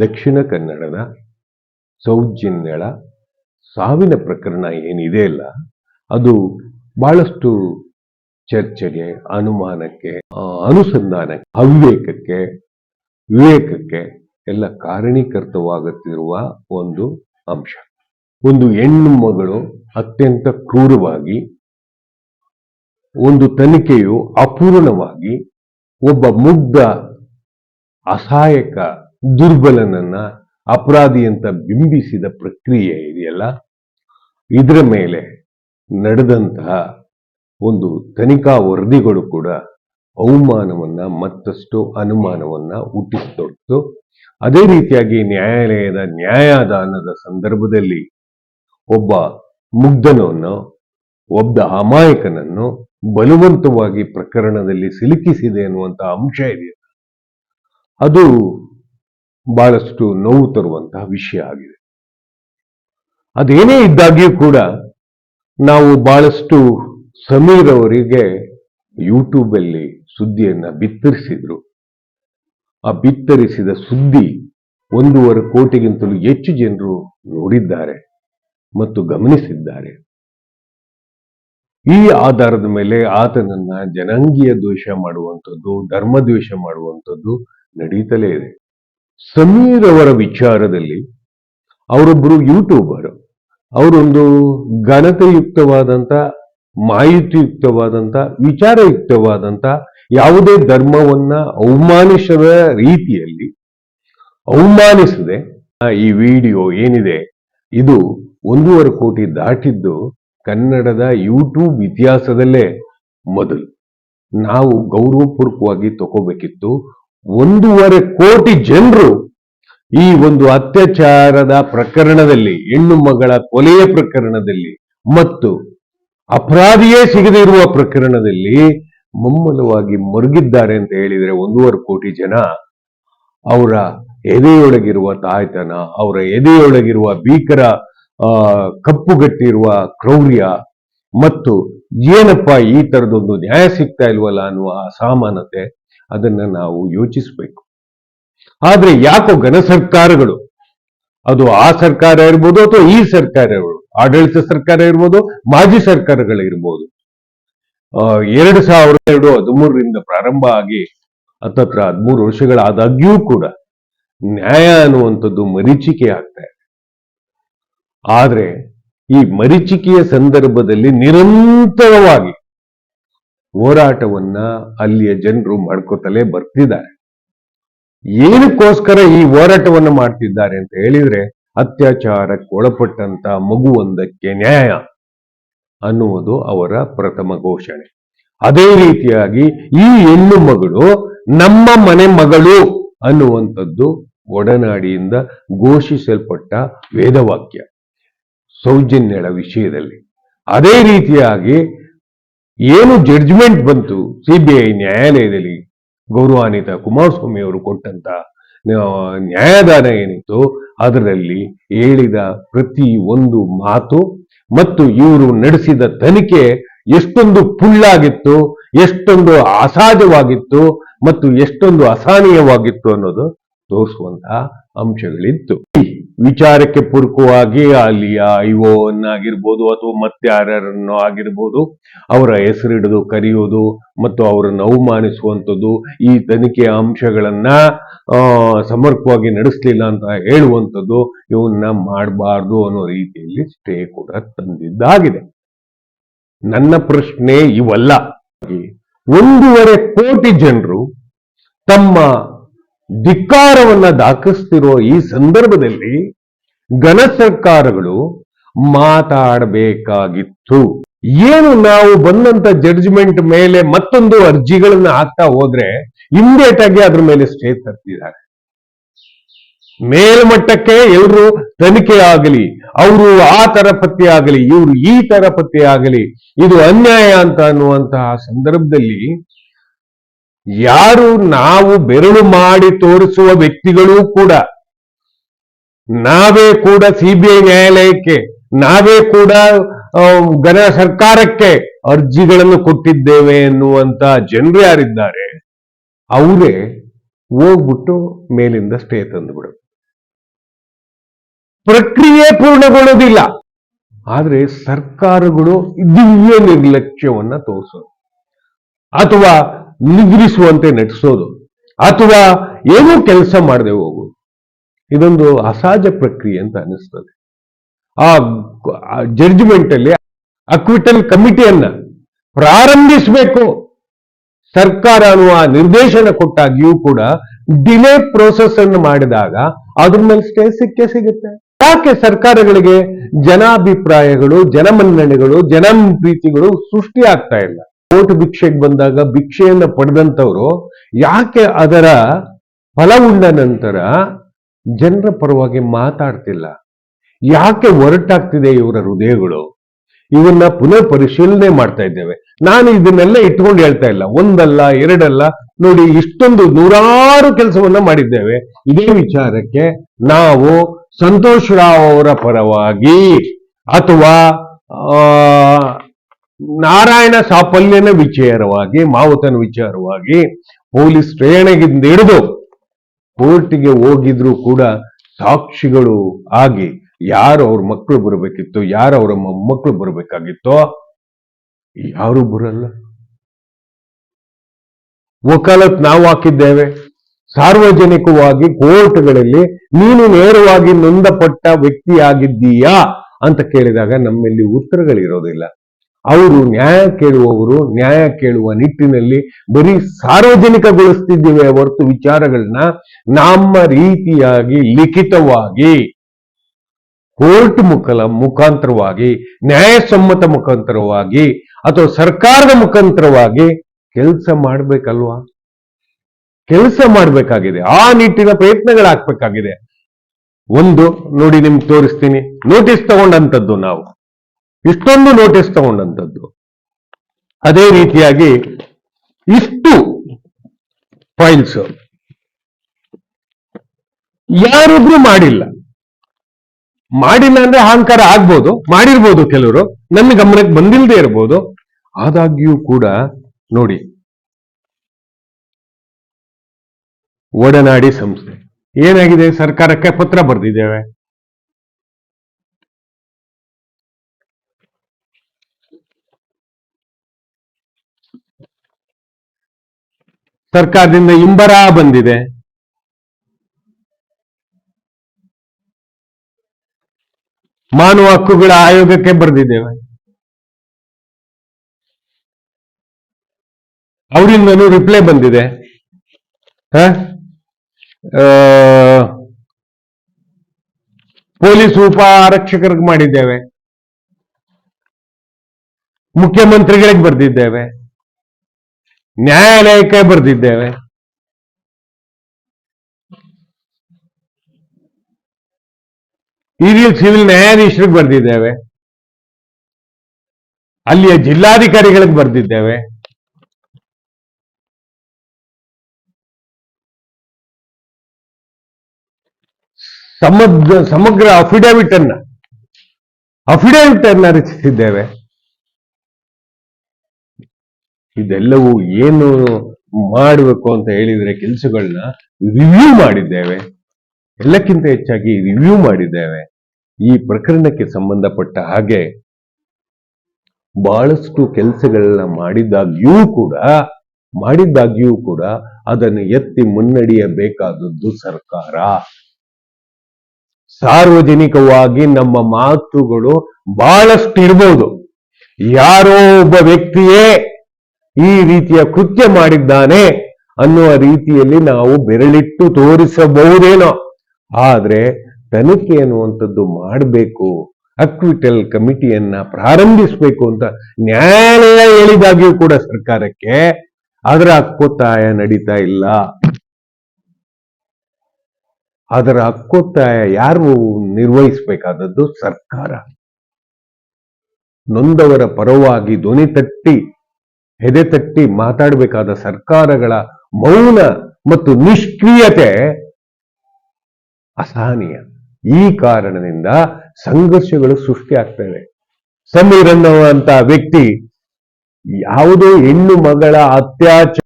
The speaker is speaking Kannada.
ದಕ್ಷಿಣ ಕನ್ನಡದ ಸೌಜನ್ಯಳ ಸಾವಿನ ಪ್ರಕರಣ ಏನಿದೆ ಅಲ್ಲ, ಅದು ಬಹಳಷ್ಟು ಚರ್ಚೆಗೆ, ಅನುಮಾನಕ್ಕೆ ಅನುಸಂಧಾನಕ್ಕೆ, ಅವಿವೇಕಕ್ಕೆ, ವಿವೇಕಕ್ಕೆ ಎಲ್ಲ ಕಾರಣೀಕರ್ತವಾಗುತ್ತಿರುವ ಒಂದು ಅಂಶ. ಒಂದು ಹೆಣ್ಣು ಮಗಳು ಅತ್ಯಂತ ಕ್ರೂರವಾಗಿ, ಒಂದು ತನಿಖೆಯು ಅಪೂರ್ಣವಾಗಿ ಒಬ್ಬ ಮುಗ್ಧ, ಅಸಹಾಯಕ ದುರ್ಬಲನನ್ನ ಅಪರಾಧಿ ಅಂತ ಬಿಂಬಿಸಿದ ಪ್ರಕ್ರಿಯೆ ಇದೆಯಲ್ಲ? ಇದರ ಮೇಲೆ ನಡೆದಂತಹ ಒಂದು ತನಿಖಾ ವರದಿಗಳು ಕೂಡ ಅವಮಾನವನ್ನ ಮತ್ತಷ್ಟು ಅನುಮಾನವನ್ನ ಹುಟ್ಟಿಸ್ತೊಡ್ತು. ಅದೇ ರೀತಿಯಾಗಿ ನ್ಯಾಯಾಲಯದ ನ್ಯಾಯಾದಾನದ ಸಂದರ್ಭದಲ್ಲಿ ಒಬ್ಬ ಮುಗ್ಧನನ್ನು, ಒಬ್ಬ ಅಮಾಯಕನನ್ನು ಬಲವಂತವಾಗಿ ಪ್ರಕರಣದಲ್ಲಿ ಸಿಲುಕಿಸಿದೆ ಅನ್ನುವಂತಹ ಅಂಶ ಇದೆಯಲ್ಲ. ಅದು ಬಹಳಷ್ಟು ನೋವು ತರುವಂತಹ ವಿಷಯ ಆಗಿದೆ. ಅದೇನೇ ಇದ್ದಾಗ್ಯೂ ಕೂಡ ನಾವು ಬಹಳಷ್ಟು ಸಮೀರ್ ಅವರಿಗೆ ಯೂಟ್ಯೂಬ್ ಅಲ್ಲಿ ಸುದ್ದಿಯನ್ನ ಬಿತ್ತರಿಸಿದ್ರು. ಆ ಬಿತ್ತರಿಸಿದ ಸುದ್ದಿ ಒಂದೂವರೆ ಕೋಟಿಗಿಂತಲೂ ಹೆಚ್ಚು ಜನರು ನೋಡಿದ್ದಾರೆ ಮತ್ತು ಗಮನಿಸಿದ್ದಾರೆ. ಈ ಆಧಾರದ ಮೇಲೆ ಆತನನ್ನ ಜನಾಂಗೀಯ ದ್ವೇಷ ಮಾಡುವಂಥದ್ದು, ಧರ್ಮ ದ್ವೇಷ ಮಾಡುವಂಥದ್ದು ನಡೀತಲೇ ಇದೆ. ಸಮೀರ್ ಅವರ ವಿಚಾರದಲ್ಲಿ ಅವರೊಬ್ಬರು ಯೂಟ್ಯೂಬರ್. ಅವರೊಂದು ಘನತೆಯುಕ್ತವಾದಂಥ ಮಾಹಿತಿಯುಕ್ತವಾದಂಥ ವಿಚಾರಯುಕ್ತವಾದಂಥ ಯಾವುದೇ ಧರ್ಮವನ್ನ ಅವಮಾನಿಸದ ರೀತಿಯಲ್ಲಿ ಅವಮಾನಿಸದೆ ಈ ವಿಡಿಯೋ ಏನಿದೆ, ಇದು ಒಂದೂವರೆ ಕೋಟಿ ದಾಟಿದ್ದು ಕನ್ನಡದ ಯೂಟ್ಯೂಬ್ ಇತಿಹಾಸದಲ್ಲೇ ಮೊದಲು. ನಾವು ಗೌರವಪೂರ್ವಕವಾಗಿ ತಗೋಬೇಕಿತ್ತು ಒಂದೂವರೆ ಕೋಟಿ ಜನರು ಈ ಒಂದು ಅತ್ಯಾಚಾರದ ಪ್ರಕರಣದಲ್ಲಿ, ಹೆಣ್ಣು ಮಗಳ ಕೊಲೆಯ ಪ್ರಕರಣದಲ್ಲಿ ಮತ್ತು ಅಪರಾಧಿಯೇ ಸಿಗದೇ ಇರುವ ಪ್ರಕರಣದಲ್ಲಿ ಮಮ್ಮಲವಾಗಿ ಮರುಗಿದ್ದಾರೆ ಅಂತ ಹೇಳಿದರೆ ಒಂದೂವರೆ ಕೋಟಿ ಜನ ಅವರ ಎದೆಯೊಳಗಿರುವ ತಾಯ್ತನ, ಅವರ ಎದೆಯೊಳಗಿರುವ ಭೀಕರ ಕಪ್ಪುಗಟ್ಟಿರುವ ಕ್ರೌರ್ಯ ಮತ್ತು ಏನಪ್ಪ ಈ ತರದೊಂದು ನ್ಯಾಯ ಸಿಗ್ತಾ ಇಲ್ವಲ್ಲ ಅನ್ನುವ ಅಸಮಾನತೆ ಅದನ್ನ ನಾವು ಯೋಚಿಸಬೇಕು. ಆದ್ರೆ ಯಾಕೋ ಘನ ಸರ್ಕಾರಗಳು, ಅದು ಆ ಸರ್ಕಾರ ಇರ್ಬೋದು ಅಥವಾ ಈ ಸರ್ಕಾರ ಆಡಳಿತ ಸರ್ಕಾರ ಇರ್ಬೋದು, ಮಾಜಿ ಸರ್ಕಾರಗಳಿರ್ಬೋದು ಎರಡು ಸಾವಿರದ ಎರಡು ಹದಿಮೂರರಿಂದ ಪ್ರಾರಂಭ ಆಗಿ ಹತ್ತತ್ರ ಹದಿಮೂರು ವರ್ಷಗಳಾದಾಗ್ಯೂ ಕೂಡ ನ್ಯಾಯ ಅನ್ನುವಂಥದ್ದು ಮರೀಚಿಕೆ ಆಗ್ತಾ ಇದೆ. ಆದ್ರೆ ಈ ಮರೀಚಿಕೆಯ ಸಂದರ್ಭದಲ್ಲಿ ನಿರಂತರವಾಗಿ ಹೋರಾಟವನ್ನ ಅಲ್ಲಿಯ ಜನರು ಮಾಡ್ಕೋತಲೇ ಬರ್ತಿದ್ದಾರೆ. ಏನಕ್ಕೋಸ್ಕರ ಈ ಹೋರಾಟವನ್ನು ಮಾಡ್ತಿದ್ದಾರೆ ಅಂತ ಹೇಳಿದ್ರೆ ಅತ್ಯಾಚಾರಕ್ಕೆ ಒಳಪಟ್ಟಂತ ಮಗುವೊಂದಕ್ಕೆ ನ್ಯಾಯ ಅನ್ನುವುದು ಅವರ ಪ್ರಥಮ ಘೋಷಣೆ. ಅದೇ ರೀತಿಯಾಗಿ ಈ ಹೆಣ್ಣು ಮಗಳು ನಮ್ಮ ಮನೆ ಮಗಳು ಅನ್ನುವಂಥದ್ದು ಒಡನಾಡಿಯಿಂದ ಘೋಷಿಸಲ್ಪಟ್ಟ ವೇದವಾಕ್ಯ, ಸೌಜನ್ಯಳ ವಿಷಯದಲ್ಲಿ. ಅದೇ ರೀತಿಯಾಗಿ ಏನು ಜಡ್ಜ್ಮೆಂಟ್ ಬಂತು ಸಿಬಿಐ ನ್ಯಾಯಾಲಯದಲ್ಲಿ? ಗೌರವಾನ್ವಿತ ಕುಮಾರಸ್ವಾಮಿ ಅವರು ಕೊಟ್ಟಂತ ನ್ಯಾಯದಾನ ಏನಿತ್ತು? ಅದರಲ್ಲಿ ಹೇಳಿದ ಪ್ರತಿ ಒಂದು ಮಾತು ಮತ್ತು ಇವರು ನಡೆಸಿದ ತನಿಖೆ ಎಷ್ಟೊಂದು ಪುಳ್ಳಾಗಿತ್ತು, ಎಷ್ಟೊಂದು ಅಸಹಜವಾಗಿತ್ತು ಮತ್ತು ಎಷ್ಟೊಂದು ಅಸಹನೀಯವಾಗಿತ್ತು ಅನ್ನೋದು ತೋರಿಸುವಂತಹ ಅಂಶಗಳಿತ್ತು. ವಿಚಾರಕ್ಕೆ ಪೂರಕವಾಗಿ ಅಲ್ಲಿಯ ಆಗಿರ್ಬೋದು ಅಥವಾ ಯಾರ್ಯಾರನ್ನು ಆಗಿರ್ಬೋದು, ಅವರ ಹೆಸರಿಡಿದು, ಕರೆಯೋದು ಮತ್ತು ಅವರನ್ನು ಅವಮಾನಿಸುವಂಥದ್ದು ಈ ತನಿಖೆಯ ಅಂಶಗಳನ್ನ ಸಮರ್ಪವಾಗಿ ನಡೆಸಲಿಲ್ಲ ಅಂತ ಹೇಳುವಂಥದ್ದು ಇವನ್ನ ಮಾಡಬಾರ್ದು ಅನ್ನೋ ರೀತಿಯಲ್ಲಿ ಸ್ಟೇ ಕೂಡ ತಂದಿದ್ದಾಗಿದೆ. ನನ್ನ ಪ್ರಶ್ನೆ ಇವಲ್ಲ. ಒಂದೂವರೆ ಕೋಟಿ ಜನರು ತಮ್ಮ ಧಿಕ್ಕಾರವನ್ನ ದಾಖಿಸ್ತಿರೋ ಈ ಸಂದರ್ಭದಲ್ಲಿ ಘನ ಸರ್ಕಾರಗಳು ಮಾತಾಡಬೇಕಾಗಿತ್ತು. ಏನು ನಾವು ಬಂದಂತ ಜಡ್ಜ್ಮೆಂಟ್ ಮೇಲೆ ಮತ್ತೊಂದು ಅರ್ಜಿಗಳನ್ನ ಹಾಕ್ತಾ ಹೋದ್ರೆ ಆಗಿ ಅದ್ರ ಮೇಲೆ ಸ್ಟೇ ತರ್ತಿದ್ದಾರೆ. ಮೇಲ್ಮಟ್ಟಕ್ಕೆ ಎಲ್ರು ತನಿಖೆ ಆಗಲಿ, ಅವರು ಆ ತರ ಪತ್ತೆ ಆಗಲಿ, ಇವರು ಈ ತರ ಪತ್ತೆ ಆಗಲಿ, ಇದು ಅನ್ಯಾಯ ಅಂತ ಅನ್ನುವಂತಹ ಸಂದರ್ಭದಲ್ಲಿ ಯಾರು ನಾವು ಬೆರಳು ಮಾಡಿ ತೋರಿಸುವ ವ್ಯಕ್ತಿಗಳೂ ಕೂಡ, ನಾವೇ ಕೂಡ ಸಿಬಿಐ ನ್ಯಾಯಾಲಯಕ್ಕೆ, ನಾವೇ ಕೂಡ ಗಣ ಸರ್ಕಾರಕ್ಕೆ ಅರ್ಜಿಗಳನ್ನು ಕೊಟ್ಟಿದ್ದೇವೆ ಎನ್ನುವಂತ ಜನರು ಯಾರಿದ್ದಾರೆ, ಅವರೇ ಹೋಗ್ಬಿಟ್ಟು ಮೇಲಿಂದ ಸ್ಟೇ ತಂದುಬಿಡು ಪ್ರಕ್ರಿಯೆ ಪೂರ್ಣಗೊಳ್ಳೋದಿಲ್ಲ ಆದ್ರೆ ಸರ್ಕಾರಗಳು ದಿವ್ಯ ನಿರ್ಲಕ್ಷ್ಯವನ್ನ ತೋರಿಸೋದು. ಅಥವಾ ನಿಗ್ರಿಸುವಂತೆ ನಟಿಸೋದು ಅಥವಾ ಏನೋ ಕೆಲಸ ಮಾಡದೆ ಹೋಗು ಇದೊಂದು ಅಸಹಜ ಪ್ರಕ್ರಿಯೆ ಅಂತ ಅನಿಸ್ತದೆ ಆ ಜಡ್ಜ್ಮೆಂಟ್ ಅಲ್ಲಿ ಅಕ್ವಿಟಲ್ ಕಮಿಟಿಯನ್ನ ಪ್ರಾರಂಭಿಸಬೇಕು. ಸರ್ಕಾರ ಅನ್ನುವ ನಿರ್ದೇಶನ ಕೊಟ್ಟಾಗಿಯೂ ಕೂಡ ಡಿಲೇ ಪ್ರೋಸೆಸ್ ಅನ್ನು ಮಾಡಿದಾಗ ಅದ್ರ ಮೇಲೆ ಸ್ಟೇ ಸಿಕ್ಕೇ ಸಿಗುತ್ತೆ. ಯಾಕೆ ಸರ್ಕಾರಗಳಿಗೆ ಜನಾಭಿಪ್ರಾಯಗಳು, ಜನಮನ್ನಣೆಗಳು ಜನ ಪ್ರೀತಿಗಳು ಸೃಷ್ಟಿ ಆಗ್ತಾ ಇಲ್ಲ? ಓಟು ಭಿಕ್ಷೆಗೆ ಬಂದಾಗ ಭಿಕ್ಷೆಯನ್ನ ಪಡೆದಂಥವರು ಯಾಕೆ ಅದರ ಫಲ ಉಂಡ ನಂತರ ಜನರ ಪರವಾಗಿ ಮಾತಾಡ್ತಿಲ್ಲ? ಯಾಕೆ ಒರಟಾಗ್ತಿದೆ ಇವರ ಹೃದಯಗಳು? ಇವನ್ನ ಪುನಃ ಪರಿಶೀಲನೆ ಮಾಡ್ತಾ ಇದ್ದೇವೆ. ನಾನು ಇದನ್ನೆಲ್ಲ ಇಟ್ಕೊಂಡು ಹೇಳ್ತಾ ಇಲ್ಲ. ಒಂದಲ್ಲ, ಎರಡಲ್ಲ, ನೋಡಿ ಇಷ್ಟೊಂದು ನೂರಾರು ಕೆಲಸವನ್ನ ಮಾಡಿದ್ದೇವೆ. ಇದೇ ವಿಚಾರಕ್ಕೆ ನಾವು ಸಂತೋಷ್ ರಾವ್ ಅವರ ಪರವಾಗಿ ಅಥವಾ ನಾರಾಯಣ ಸಾಫಲ್ಯನ ವಿಚಾರವಾಗಿ, ಮಾವುತನ ವಿಚಾರವಾಗಿ ಪೊಲೀಸ್ ಶ್ರೇಣಿಗಿಂದ ಹಿಡಿದು ಕೋರ್ಟಿಗೆ ಹೋಗಿದ್ರು ಕೂಡ ಸಾಕ್ಷಿಗಳು ಆಗಿ ಯಾರು ಅವ್ರ ಮಕ್ಕಳು ಬರಬೇಕಿತ್ತು, ಯಾರು ಅವರ ಮೊಮ್ಮಕ್ಕಳು ಬರಬೇಕಾಗಿತ್ತು ಯಾರು ಬರಲ್ಲ. ವಕಾಲತ್ ನಾವು ಹಾಕಿದ್ದೇವೆ. ಸಾರ್ವಜನಿಕವಾಗಿ ಕೋರ್ಟ್ಗಳಲ್ಲಿ ನೀನು ನೇರವಾಗಿ ನೊಂದಪಟ್ಟ ವ್ಯಕ್ತಿಯಾಗಿದ್ದೀಯಾ ಅಂತ ಕೇಳಿದಾಗ ನಮ್ಮಲ್ಲಿ ಉತ್ತರಗಳಿರೋದಿಲ್ಲ. ಅವರು ನ್ಯಾಯ ಕೇಳುವವರು, ನ್ಯಾಯ ಕೇಳುವ ನಿಟ್ಟಿನಲ್ಲಿ ಬರೀ ಸಾರ್ವಜನಿಕಗೊಳಿಸ್ತಿದ್ದೇವೆ ಹೊರತು ವಿಚಾರಗಳನ್ನ ನಮ್ಮ ರೀತಿಯಾಗಿ ಲಿಖಿತವಾಗಿ, ಕೋರ್ಟ್ ಮುಖಲ ಮುಖಾಂತರವಾಗಿ, ನ್ಯಾಯಸಮ್ಮತ ಮುಖಾಂತರವಾಗಿ ಅಥವಾ ಸರ್ಕಾರದ ಮುಖಾಂತರವಾಗಿ ಕೆಲಸ ಮಾಡ್ಬೇಕಲ್ವಾ? ಕೆಲಸ ಮಾಡಬೇಕಾಗಿದೆ. ಆ ನಿಟ್ಟಿನ ಪ್ರಯತ್ನಗಳಾಗಬೇಕಾಗಿದೆ. ಒಂದು, ನೋಡಿ ನಿಮ್ಗೆ ತೋರಿಸ್ತೀನಿ. ನೋಟಿಸ್ ತಗೊಂಡಂಥದ್ದು ನಾವು. ಇಷ್ಟೊಂದು ನೋಟಿಸ್ ತಗೊಂಡಂಥದ್ದು. ಅದೇ ರೀತಿಯಾಗಿ ಇಷ್ಟು ಫೈಲ್ಸ್ ಯಾರೊಬ್ರು ಮಾಡಿಲ್ಲ. ಮಾಡಿಲ್ಲ ಅಂದ್ರೆ ಅಹಂಕಾರ ಆಗ್ಬೋದು, ಮಾಡಿರ್ಬೋದು ಕೆಲವರು, ನನ್ನ ಗಮನಕ್ಕೆ ಬಂದಿಲ್ಲದೆ ಇರ್ಬೋದು. ಆದಾಗ್ಯೂ ಕೂಡ ನೋಡಿ, ಒಡನಾಡಿ ಸಂಸ್ಥೆ. ಏನಾಗಿದೆ? ಸರ್ಕಾರಕ್ಕೆ ಪತ್ರ ಬರೆದಿದ್ದೇವೆ. ಸರ್ಕಾರದಿಂದ ಇಂಬರ ಬಂದಿದೆ. ಮಾನವ ಹಕ್ಕುಗಳ ಆಯೋಗಕ್ಕೆ ಬರೆದಿದ್ದೇವೆ. ಅವರಿಂದನೂ ರಿಪ್ಲೈ ಬಂದಿದೆ? ಪೊಲೀಸ್ ಉಪ ಆರಕ್ಷಕರಿಗೆ ಮಾಡಿದ್ದೇವೆ. ಮುಖ್ಯಮಂತ್ರಿಗಳಿಗೆ ಬರೆದಿದ್ದೇವೆ. ನ್ಯಾಯಾಲಯಕ್ಕೆ ಬರೆದಿದ್ದೇವೆ. ಹಿರಿಯ ಸಿವಿಲ್ ನ್ಯಾಯಾಧೀಶರಿಗೆ ಬರೆದಿದ್ದೇವೆ. ಅಲ್ಲಿಯ ಜಿಲ್ಲಾಧಿಕಾರಿಗಳಿಗೆ ಬರೆದಿದ್ದೇವೆ. ಸಮಗ್ರ ಸಮಗ್ರ ಅಫಿಡವಿಟ್ ಅನ್ನ ಅಫಿಡವಿಟ್ ಅನ್ನ ರಚಿಸಿದ್ದೇವೆ. ಇದೆಲ್ಲವೂ ಏನು ಮಾಡಬೇಕು ಅಂತ ಹೇಳಿದ್ರೆ ಕೆಲಸಗಳನ್ನ ರಿವ್ಯೂ ಮಾಡಿದ್ದೇವೆ. ಎಲ್ಲಕ್ಕಿಂತ ಹೆಚ್ಚಾಗಿ ರಿವ್ಯೂ ಮಾಡಿದ್ದೇವೆ. ಈ ಪ್ರಕರಣಕ್ಕೆ ಸಂಬಂಧಪಟ್ಟ ಹಾಗೆ ಬಹಳಷ್ಟು ಕೆಲಸಗಳನ್ನ ಮಾಡಿದಾಗ್ಯೂ ಕೂಡ, ಮಾಡಿದ್ದಾಗ್ಯೂ ಕೂಡ ಅದನ್ನು ಎತ್ತಿ ಮುನ್ನಡೆಯಬೇಕಾದದ್ದು ಸರ್ಕಾರ. ಸಾರ್ವಜನಿಕವಾಗಿ ನಮ್ಮ ಮಾತುಗಳು ಬಹಳಷ್ಟು ಇರ್ಬೋದು ಯಾರೋ ಒಬ್ಬ ವ್ಯಕ್ತಿಯೇ ಈ ರೀತಿಯ ಕೃತ್ಯ ಮಾಡಿದ್ದಾನೆ ಅನ್ನುವ ರೀತಿಯಲ್ಲಿ ನಾವು ಬೆರಳಿಟ್ಟು ತೋರಿಸಬಹುದೇನೋ. ಆದ್ರೆ ತನಿಖೆ ಅನ್ನುವಂಥದ್ದು ಮಾಡಬೇಕು ಅಕ್ವಿಟಲ್ ಕಮಿಟಿಯನ್ನ ಪ್ರಾರಂಭಿಸಬೇಕು ಅಂತ ನ್ಯಾಯಾಲಯ ಹೇಳಿದಾಗಿಯೂ ಕೂಡ ಸರ್ಕಾರಕ್ಕೆ, ಅದರ ಹಕ್ಕೊತ್ತಾಯ ನಡೀತಾ ಇಲ್ಲ. ಅದರ ಹಕ್ಕೊತ್ತಾಯ ಯಾರು ನಿರ್ವಹಿಸಬೇಕಾದದ್ದು ಸರ್ಕಾರ. ನೊಂದವರ ಪರವಾಗಿ ಧ್ವನಿ ತಟ್ಟಿ ಹೆದೆ ತಟ್ಟಿ ಮಾತಾಡಬೇಕಾದ ಸರ್ಕಾರಗಳ ಮೌನ ಮತ್ತು ನಿಷ್ಕ್ರಿಯತೆ ಅಸಹನೀಯ. ಈ ಕಾರಣದಿಂದ ಸಂಘರ್ಷಗಳು ಸೃಷ್ಟಿ ಆಗ್ತವೆ ಅನ್ನುವಂತ ವ್ಯಕ್ತಿ ಯಾವುದೋ ಹೆಣ್ಣು ಮಗಳ ಅತ್ಯಾಚಾರ